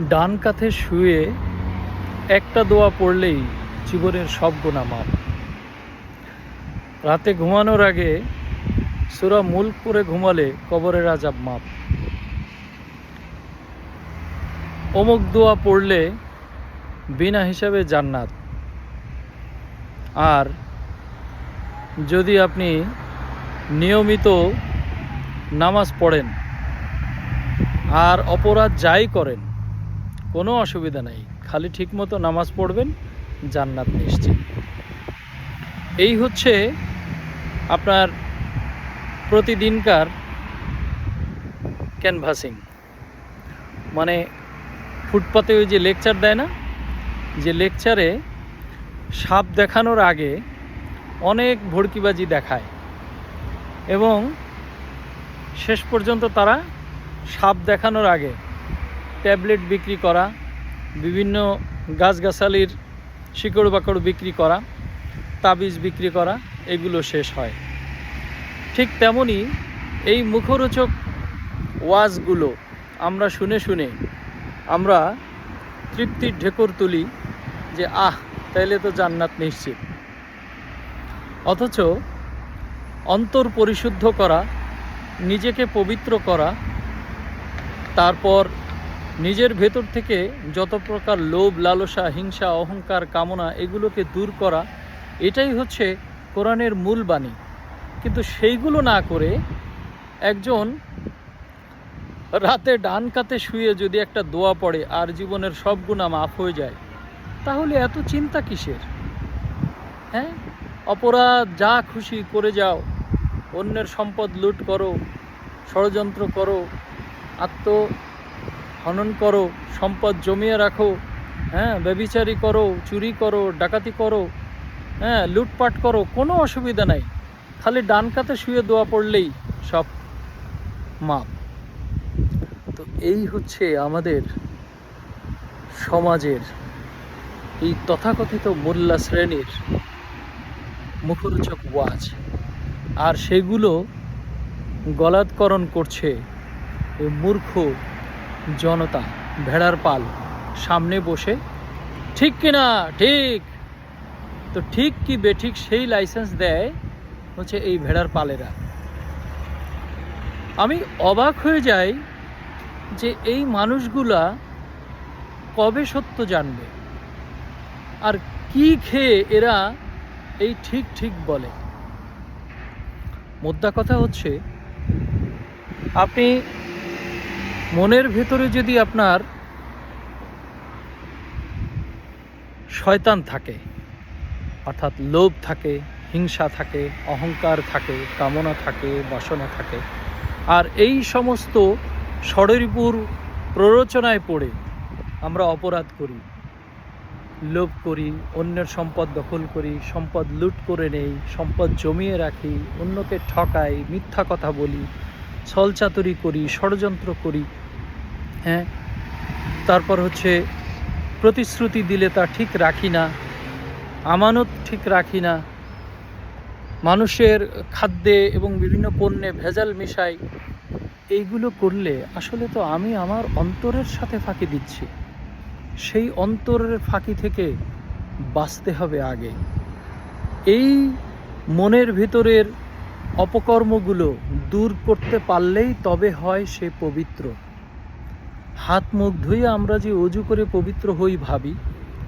ডান কাঁধে শুয়ে একটা দোয়া পড়লেই জীবনের সব গোনা মাপ রাতে ঘুমানোর আগে সুরা মুল্ক করে ঘুমালে কবরের আজাব মাপ অমুক দোয়া পড়লে বিনা হিসাবে জান্নাত। আর যদি আপনি নিয়মিত নামাজ পড়েন আর অপরাধ যাই করেন কোনো অসুবিধা নেই। খালি ঠিকমতো নামাজ পড়বেন, জান্নাত নিশ্চিত। এই হচ্ছে আপনার প্রতিদিনকার ক্যানভাসিং। মানে ফুটপাতে ওই যে লেকচার দেয় না? যে লেকচারে সাপ দেখানোর আগে অনেক ভড়কিবাজি দেখায়। এবং শেষ পর্যন্ত তারা সাপ দেখানোর আগে ট্যাবলেট বিক্রি করা, বিভিন্ন গাছগাছালির শিকড় বাকড় বিক্রি করা, তাবিজ বিক্রি করা, এগুলো শেষ হয়। ঠিক তেমনি এই মুখরোচক ওয়াজগুলো আমরা শুনে শুনে আমরা তৃপ্তির ঢেকর তুলি যে, আহ, তাইলে তো জান্নাত নিশ্চিত। অথচ অন্তর পরিশুদ্ধ করা, নিজেকে পবিত্র করা, তারপর নিজের ভেতর থেকে যত প্রকার লোভ, লালসা, হিংসা, অহংকার, কামনা এগুলোকে দূর করা, এটাই হচ্ছে কোরআনের মূল বাণী। কিন্তু সেইগুলো না করে একজন রাতে ডান কাতে শুয়ে যদি একটা দোয়া পড়ে আর জীবনের সব গুণা মাফ হয়ে যায়, তাহলে এত চিন্তা কিসের? হ্যাঁ? অপরাধ, যা খুশি করে যাও, অন্যের সম্পদ লুট করো, ষড়যন্ত্র করো, আত্ম হনন করো, সম্পদ জমিয়ে রাখো হ্যাঁ ব্যবিচারি করো, চুরি করো, ডাকাতি করো হ্যাঁ লুটপাট করো, কোনো অসুবিধা নাই। খালি ডান কাতে শুয়ে দোয়া পড়লেই সব মাপ। তো এই হচ্ছে আমাদের সমাজের এই তথাকথিত মোল্লা শ্রেণির মুখরোচক ওয়াজ। আর সেগুলো গলাৎকরণ করছে এই মূর্খ জনতা, ভেড়ার পাল, সামনে বসে, ঠিক কিনা? ঠিক? তো ঠিক কি বেঠিক সেই লাইসেন্স দেয় হচ্ছে এই ভেড়ার পালেরা। আমি অবাক হয়ে যাই যে এই মানুষগুলা কবে সত্য জানবে? আর কি খেয়ে এরা এই ঠিক ঠিক বলে? মোদ্দা কথা হচ্ছে, আপনি মনের ভেতরে যদি আপনার শয়তান থাকে, অর্থাৎ লোভ থাকে, হিংসা থাকে, অহংকার থাকে, কামনা থাকে, বাসনা থাকে, আর এই সমস্ত ষড়রিপুর প্ররোচনায় পড়ে আমরা অপরাধ করি, লোভ করি, অন্যের সম্পদ দখল করি, সম্পদ লুট করে নেই, সম্পদ জমিয়ে রাখি, অন্যকে ঠকাই, মিথ্যা কথা বলি, ছলচাতুরি করি, ষড়যন্ত্র করি হ্যাঁ তারপর হচ্ছে প্রতিশ্রুতি দিলে তা ঠিক রাখি না, আমানত ঠিক রাখি না, মানুষের খাদ্যে এবং বিভিন্ন পণ্যে ভেজাল মিশাই এইগুলো করলে আসলে তো আমি আমার অন্তরের সাথে ফাঁকি দিচ্ছি। সেই অন্তরের ফাঁকি থেকে বাঁচতে হবে আগে। এই মনের ভিতরের অপকর্মগুলো দূর করতে পারলেই তবে হয় সে পবিত্র। হাত মুখ ধুয়ে আমরা যে অজু করে পবিত্র হই ভাবি,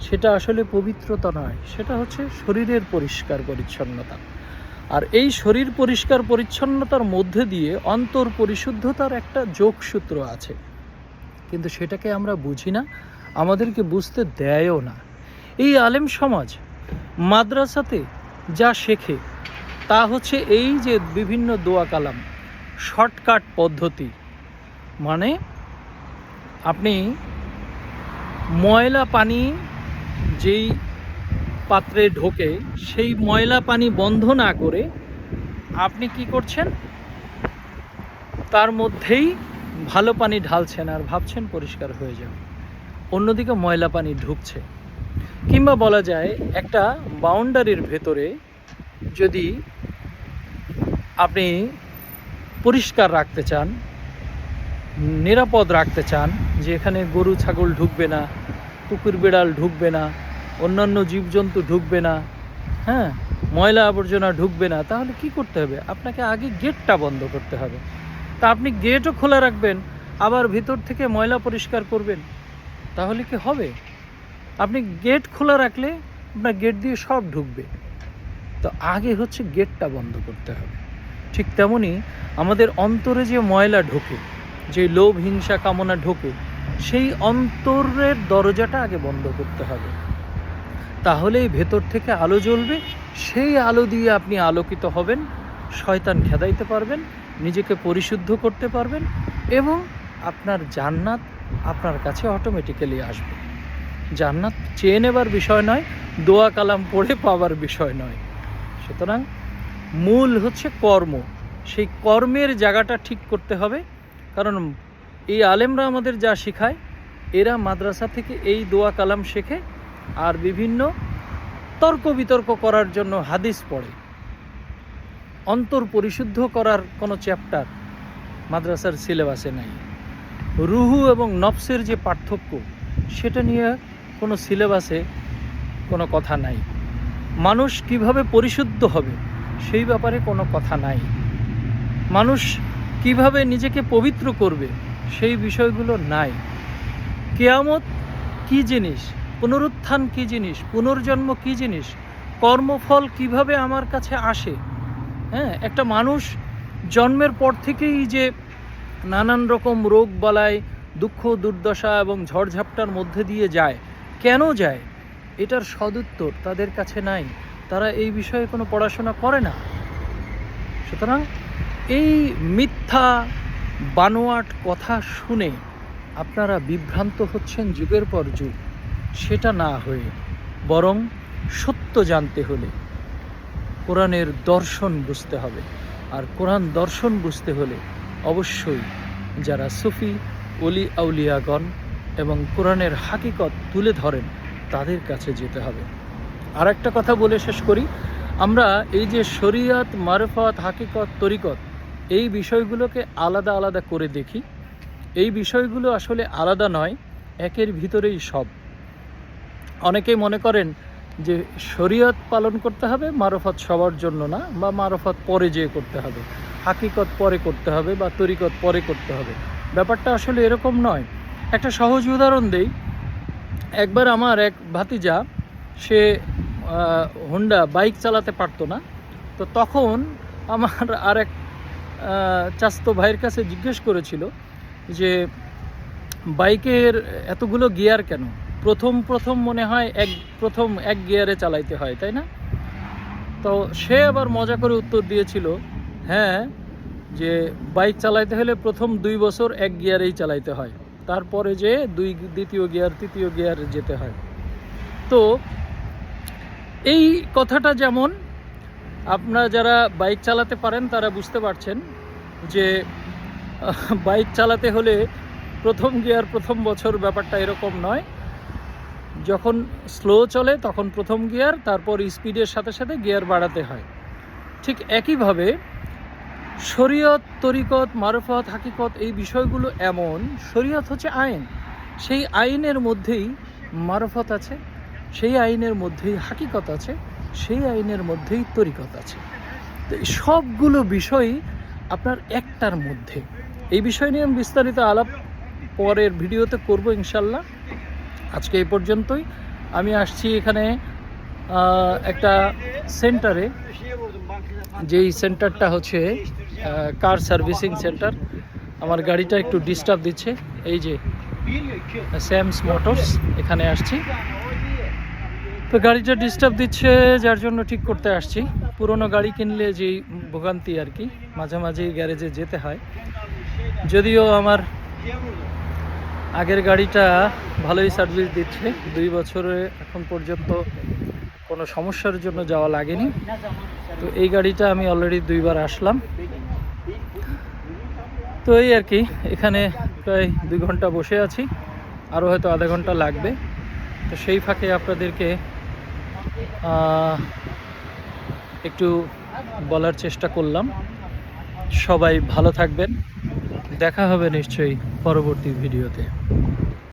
সেটা আসলে পবিত্রতা নয়, সেটা হচ্ছে শরীরের পরিষ্কার পরিচ্ছন্নতা। আর এই শরীর পরিষ্কার পরিচ্ছন্নতার মধ্যে দিয়ে অন্তর পরিশুদ্ধতার একটা যোগসূত্র আছে। কিন্তু সেটাকে আমরা বুঝি না, আমাদেরকে বুঝতে দেয়ও না। এই আলেম সমাজ মাদ্রাসাতে যা শেখে, তা হচ্ছে এই যে বিভিন্ন দোয়া কালাম, শর্টকাট পদ্ধতি। মানে আপনি ময়লা পানি যেই পাত্রে ঢোকে, সেই ময়লা পানি বন্ধ না করে আপনি কি করছেন? তার মধ্যেই ভালো পানি ঢালছেন আর ভাবছেন পরিষ্কার হয়ে যাবে। অন্যদিকে ময়লা পানি ঢুকছে। কিংবা বলা যায় একটা বাউন্ডারির ভেতরে যদি আপনি পরিষ্কার রাখতে চান নিরাপদ রাখতে চান, যে এখানে গরু, ছাগল ঢুকবে না, কুকুর, বিড়াল ঢুকবে না, অন্যান্য জীবজন্তু ঢুকবে না হ্যাঁ ময়লা আবর্জনা ঢুকবে না, তাহলে কি করতে হবে? আপনাকে আগে গেটটা বন্ধ করতে হবে। তা আপনি গেটও খোলা রাখবেন, আবার ভিতর থেকে ময়লা পরিষ্কার করবেন, তাহলে কি হবে? আপনি গেট খোলা রাখলে আপনার গেট দিয়ে সব ঢুকবে। তো আগে হচ্ছে গেটটা বন্ধ করতে হবে। ঠিক তেমনই আমাদের অন্তরে যে ময়লা ঢোকে যে লোভ হিংসা কামনা ঢোকে, সেই অন্তরের দরজাটা আগে বন্ধ করতে হবে। তাহলেই ভেতর থেকে আলো জ্বলবে, সেই আলো দিয়ে আপনি আলোকিত হবেন, শয়তান খেদাইতে পারবেন, নিজেকে পরিশুদ্ধ করতে পারবেন এবং আপনার জান্নাত আপনার কাছে অটোমেটিক্যালি আসবে। জান্নাত চেয়ে নেবার বিষয় নয়, দোয়া কালাম পড়ে পাওয়ার বিষয় নয়। সুতরাং মূল হচ্ছে কর্ম। সেই কর্মের জায়গাটা ঠিক করতে হবে কারণ এই আলেমরা আমাদের যা শেখায়, এরা মাদ্রাসা থেকে এই দোয়া কালাম শেখে আর বিভিন্ন তর্ক বিতর্ক করার জন্য হাদিস পড়ে। অন্তর পরিশুদ্ধ করার কোনো চ্যাপ্টার মাদ্রাসার সিলেবাসে নাই। রুহু এবং নফসের যে পার্থক্য, সেটা নিয়ে কোনো সিলেবাসে কোনো কথা নাই। মানুষ কীভাবে পরিশুদ্ধ হবে, সেই ব্যাপারে কোনো কথা নাই। মানুষ কীভাবে নিজেকে পবিত্র করবে, সেই বিষয়গুলো নাই। কেয়ামত কি জিনিস, পুনরুত্থান কি জিনিস, পুনর্জন্ম কি জিনিস, কর্মফল কীভাবে আমার কাছে আসে? হ্যাঁ একটা মানুষ জন্মের পর থেকেই যে নানান রকম রোগ বালায় দুঃখ, দুর্দশা এবং ঝড়ঝাপটার মধ্যে দিয়ে যায়, কেন যায়? এটার সদুত্তর তাদের কাছে নাই। তারা এই বিষয়ে কোনো পড়াশোনা করে না। সুতরাং এই মিথ্যা বানোয়াট কথা শুনে আপনারা বিভ্রান্ত হচ্ছেন যুগের পর যুগ। সেটা না হয়ে বরং সত্য জানতে হলে কোরআনের দর্শন বুঝতে হবে। আর কোরআন দর্শন বুঝতে হলে অবশ্যই যারা সুফি অলি আউলিয়াগণ এবং কোরআনের হাকিকত তুলে ধরেন, তাদের কাছে যেতে হবে। আর একটা কথা বলে শেষ করি। আমরা এই যে শরিয়ত, মারফত, হাকিকত, তরিকত এই বিষয়গুলোকে আলাদা আলাদা করে দেখি। এই বিষয়গুলো আসলে আলাদা নয়, একের ভিতরেই সব। অনেকেই মনে করেন যে শরীয়ত পালন করতে হবে, মারফত সবার জন্য না, বা মারফত পরে যেয়ে করতে হবে। হাকিকত পরে করতে হবে, বা তরিকত পরে করতে হবে। ব্যাপারটা আসলে এরকম নয়। একটা সহজ উদাহরণ দেই। একবার আমার এক ভাতিজা, সে হোন্ডা বাইক চালাতে পারতো না। তো তখন আমার আর এক চাস্তো ভাইয়ের কাছে জিজ্ঞেস করেছিল যে, বাইকের এতগুলো গিয়ার কেন? প্রথম প্রথম মনে হয় এক প্রথম এক গিয়ারে চালাইতে হয়, তাই না? তো সে আবার মজা করে উত্তর দিয়েছিল হ্যাঁ যে বাইক চালাইতে হলে প্রথম দুই বছর এক গিয়ারেই চালাইতে হয়, তারপরে যে দুই দ্বিতীয় গিয়ার, তৃতীয় গিয়ার যেতে হয়। তো এই কথাটা যেমন আপনারা যারা বাইক চালাতে পারেন, তারা বুঝতে পারছেন যে বাইক চালাতে হলে প্রথম গিয়ার, প্রথম বছর ব্যাপারটা এরকম নয়। যখন স্লো চলে, তখন প্রথম গিয়ার, তারপর স্পিডের সাথে সাথে গিয়ার বাড়াতে হয়। ঠিক একইভাবে শরীয়ত, তরিকত, মারফত, হাকিকত এই বিষয়গুলো এমন, শরীয়ত হচ্ছে আইন। সেই আইনের মধ্যেই মারফত আছে, সেই আইনের মধ্যেই হাকিকত আছে। সেই আইনের মধ্যেই তরিকত আছে। তো সবগুলো বিষয়ই আপনার একটার মধ্যে। এই বিষয় নিয়ে আমি বিস্তারিত আলাপ পরের ভিডিওতে করব ইনশাল্লাহ। আজকে এই পর্যন্তই। আমি আসছি এখানে একটা সেন্টারে, যেই সেন্টারটা হচ্ছে কার সার্ভিসিং সেন্টার। আমার গাড়িটা একটু ডিস্টার্ব দিচ্ছে। এই যে, স্যামস মোটরস, এখানে আসছি। তো গাড়িটা ডিস্টার্ব দিচ্ছে, যার জন্য ঠিক করতে আসছি। পুরনো গাড়ি কিনলে যেই ভোগান্তি আর কি মাঝে মাঝে গ্যারেজে যেতে হয়। যদিও আমার আগের গাড়িটা ভালোই সার্ভিস দিচ্ছে। দুই বছরে এখন পর্যন্ত কোনো সমস্যার জন্য যাওয়া লাগেনি। তো এই গাড়িটা আমি অলরেডি দুইবার আসলাম। তো এই আর কি, এখানে প্রায় দুই ঘণ্টা বসে আছি। আরও হয়তো আধা ঘণ্টা লাগবে। তো সেই ফাঁকে আপনাদেরকে একটু বলার চেষ্টা করলাম। সবাই ভালো থাকবেন। দেখা হবে নিশ্চয়ই পরবর্তী ভিডিওতে।